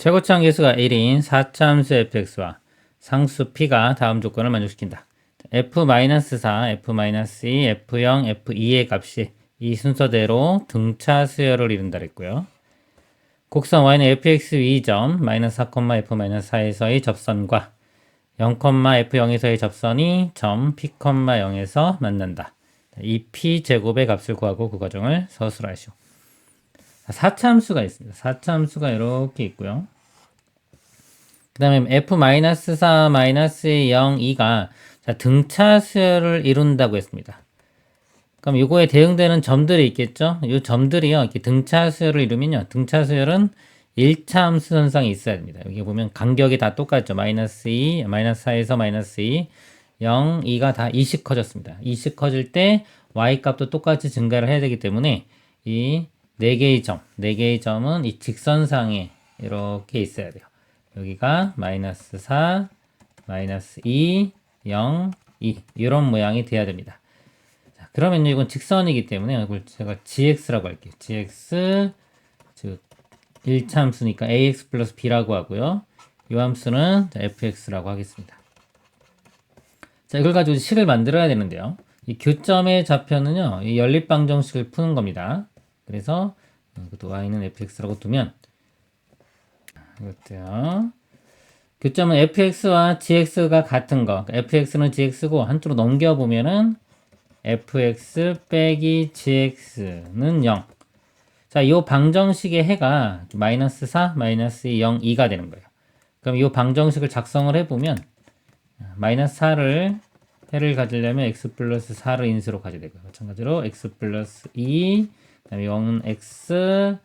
최고치한 개수가 1인 4차함수 fx와 상수 p가 다음 조건을 만족시킨다. f-4, f-2, f0, f2의 값이 이 순서대로 등차 수열을 이룬다 그랬고요. 곡선 y는 fx 위점 마이너스 4, f-4에서의 접선과 0, f0에서의 접선이 점 p, 0에서 만난다. 이 p 제곱의 값을 구하고 그 과정을 서술하시오. 4차 함수가 있습니다. 4차 함수가 이렇게 있고요. 그 다음에 f-4, 0, 2가 등차 수열을 이룬다고 했습니다. 그럼 이거에 대응되는 점들이 있겠죠? 이 점들이요. 이렇게 등차 수열을 이루면요. 등차 수열은 1차 함수 선상에 있어야 됩니다. 여기 보면 간격이 다 똑같죠. 마이너스 2, 마이너스 4에서 마이너스 2, 0, 2가 다 2씩 커졌습니다. 2씩 커질 때 y 값도 똑같이 증가를 해야 되기 때문에 이 4개의 점, 4개의 점은 이 직선상에 이렇게 있어야 돼요. 여기가 마이너스 4, 마이너스 2, 0, 2 이런 모양이 돼야 됩니다. 자, 그러면 이건 직선이기 때문에 이걸 제가 gx라고 할게요. gx 즉 1차 함수니까 ax 플러스 b라고 하고요. 이 함수는 fx라고 하겠습니다. 자, 이걸 가지고 식을 만들어야 되는데요. 이 교점의 좌표는요, 이 연립방정식을 푸는 겁니다. 그래서 이것도 y는 fx라고 두면 이것도요. 교점은 fx와 gx가 같은 거. 그러니까 fx는 gx고 한쪽으로 넘겨 보면은 fx 빼기 gx는 0. 자, 이 방정식의 해가 마이너스 4, 마이너스 2, 0, 2가 되는 거예요. 그럼 이 방정식을 작성을 해보면 마이너스 4를 해를 가지려면 x 플러스 4를 인수로 가져야 되고요. 마찬가지로 x 플러스 2, 그 다음에 0은 x,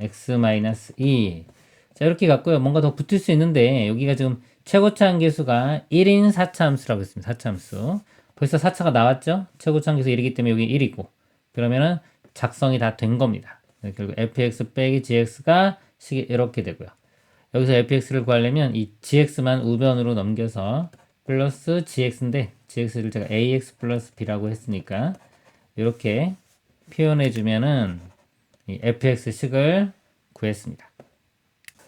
x 마이너스 2. 자, 이렇게 갖고요. 뭔가 더 붙을 수 있는데, 여기가 지금 최고차항 계수가 1인 4차 함수라고 했습니다. 4차 함수. 벌써 4차가 나왔죠? 최고차항 계수 1이기 때문에 여기 1이고. 그러면은 작성이 다 된 겁니다. 네, 결국 fx 빼기 gx가 식이 이렇게 되고요. 여기서 fx를 구하려면 이 gx만 우변으로 넘겨서 플러스 gx인데 gx를 제가 ax 플러스 b라고 했으니까 이렇게 표현해 주면은 이 fx식을 구했습니다.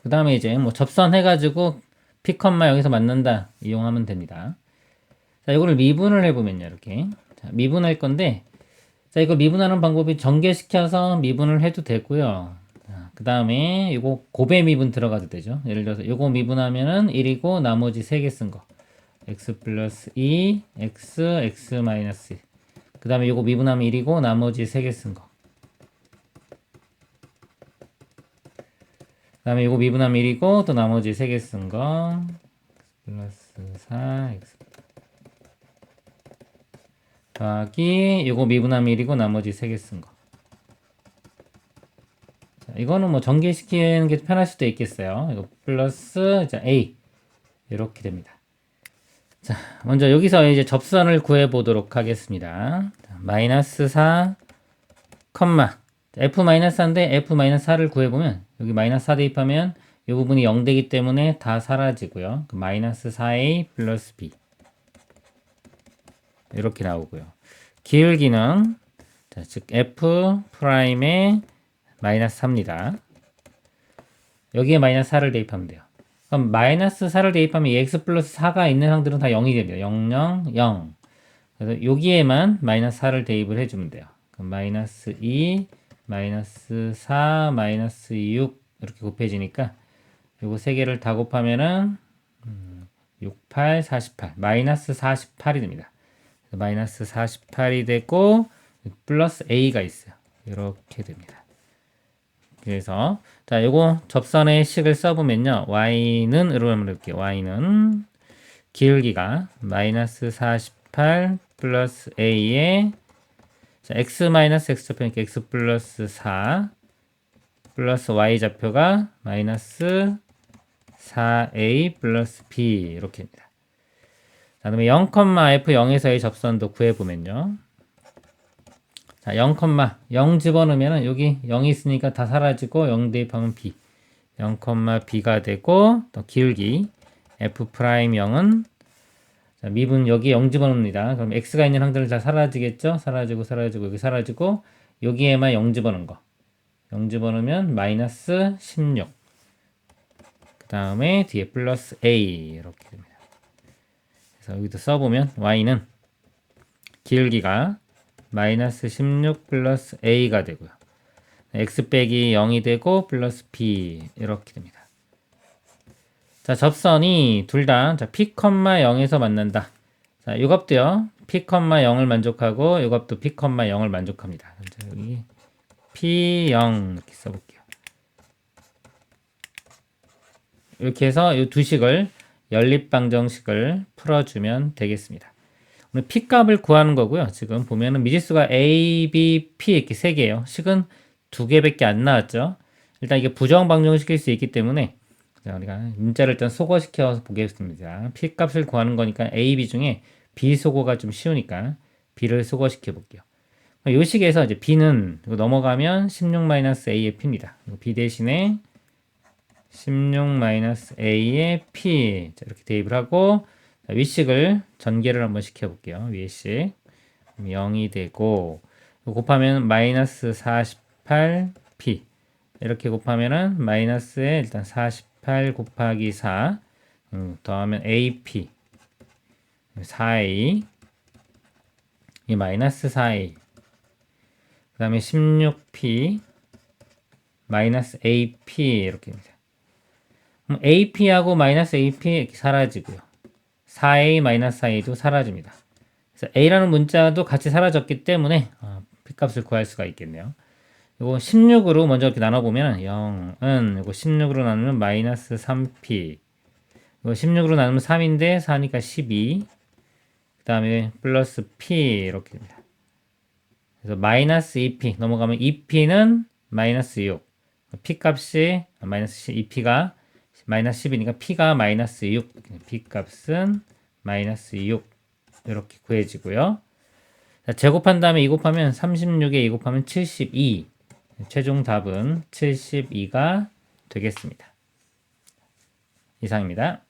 그 다음에 이제 뭐 접선해 가지고 p, 여기서 만난다 이용하면 됩니다. 자, 이거를 미분을 해보면요, 이렇게. 자, 미분할 건데, 자, 이거 미분하는 방법이 전개시켜서 미분을 해도 되고요. 그 다음에 이거 고배 미분 들어가도 되죠. 예를 들어서 이거 미분하면은 1이고 나머지 3개 쓴 거. x 플러스 2, x, x 마이너스 1. 그 다음에 이거 미분하면 1이고 나머지 3개 쓴 거. 그 다음에 이거 미분하면 1이고 또 나머지 3개 쓴 거. 플러스 4, x 더하기 이거 미분하면 1이고 나머지 3개 쓴 거. 자, 이거는 뭐 전개시키는 게 편할 수도 있겠어요. 이거 플러스 자, a 이렇게 됩니다. 자, 먼저 여기서 이제 접선을 구해 보도록 하겠습니다. 자, 마이너스 4, 컴마 f 마이너스 4인데 f 마이너스 4를 구해 보면 여기 마이너스 4 대입하면 이 부분이 0 되기 때문에 다 사라지고요. 그 마이너스 4a 플러스 b 이렇게 나오고요. 기울기는 자, 즉 f 프라임의 마이너스 4입니다. 여기에 마이너스 4를 대입하면 돼요. 그럼 마이너스 4를 대입하면 이 x 플러스 4가 있는 항들은 다 0이 됩니다. 0, 0, 0. 그래서 여기에만 마이너스 4를 대입을 해주면 돼요. 그럼 마이너스 2, 마이너스 4, 마이너스 6 이렇게 곱해지니까 요거 세 개를 다 곱하면은 6, 8, 48 마이너스 48이 됩니다. 마이너스 48이 되고 플러스 a가 있어요. 이렇게 됩니다. 그래서 자 요거 접선의 식을 써보면요 y는 이렇게 하면 이렇게 y는 기울기가 마이너스 48 플러스 a에 자, x 마이너스 x 좌표니까 x 플러스 4 플러스 y 좌표가 마이너스 4a 플러스 b 이렇게입니다. 자, 그다음에 0, f0에서의 접선도 구해보면요. 자, 0, 0 집어넣으면 여기 0이 있으니까 다 사라지고 0 대입하면 b. 0, b가 되고 또 기울기 f 프라임 0은 자, 미분 여기 0 집어넣습니다. 그럼 x가 있는 항들은 다 사라지겠죠? 사라지고 사라지고 여기 사라지고 여기에만 0 집어넣은 거. 0 집어넣으면 마이너스 16. 다음에 뒤에 플러스 a 이렇게 됩니다. 그래서 여기도 써보면 y는 길기가 마이너스 16 플러스 a가 되고요. x 빼기 0이 되고 플러스 b 이렇게 됩니다. 자 접선이 둘다 p, 0에서 만난다. 자 이것도요 p, 0을 만족하고 이것도 p, 0을 만족합니다. 자, 여기 p0 이렇게 써 볼게요. 이렇게 해서 이 두 식을 연립방정식을 풀어주면 되겠습니다. P 값을 구하는 거고요. 지금 보면은 미지수가 a, b, p 이렇게 세 개예요. 식은 두 개밖에 안 나왔죠. 일단 이게 부정 방정식일 수 있기 때문에 자, 우리가 문자를 일단 소거시켜서 보겠습니다. p 값을 구하는 거니까 a, b 중에 b 소거가 좀 쉬우니까 b를 소거시켜 볼게요. 이 식에서 이제 b는 이거 넘어가면 16-a의 p입니다. b 대신에 16-a의 p 자, 이렇게 대입을 하고 자, 위식을 전개를 한번 시켜볼게요. 위에 식 0이 되고 곱하면 마이너스 48p 이렇게 곱하면은 마이너스에 일단 48 곱하기 4 음, 더하면 AP 4A 이 마이너스 4A 그 다음에 16P 마이너스 AP 이렇게 됩니다. 그럼 AP하고 마이너스 AP 사라지고요. 4A 마이너스 4A도 사라집니다. 그래서 A라는 문자도 같이 사라졌기 때문에 어, P값을 구할 수가 있겠네요. 이거 16으로 먼저 이렇게 나눠보면 0은 이거 16으로 나누면 마이너스 3p 이거 16으로 나누면 3인데 4니까 12 그 다음에 플러스 p 이렇게 됩니다. 그래서 마이너스 2p 넘어가면 2p는 마이너스 6 p 값이 아, 마이너스 2p가 마이너스 10이니까 p가 마이너스 6 p 값은 마이너스 6 이렇게 구해지고요. 자, 제곱한 다음에 2 곱하면 36에 2 곱하면 72 최종 답은 72가 되겠습니다. 이상입니다.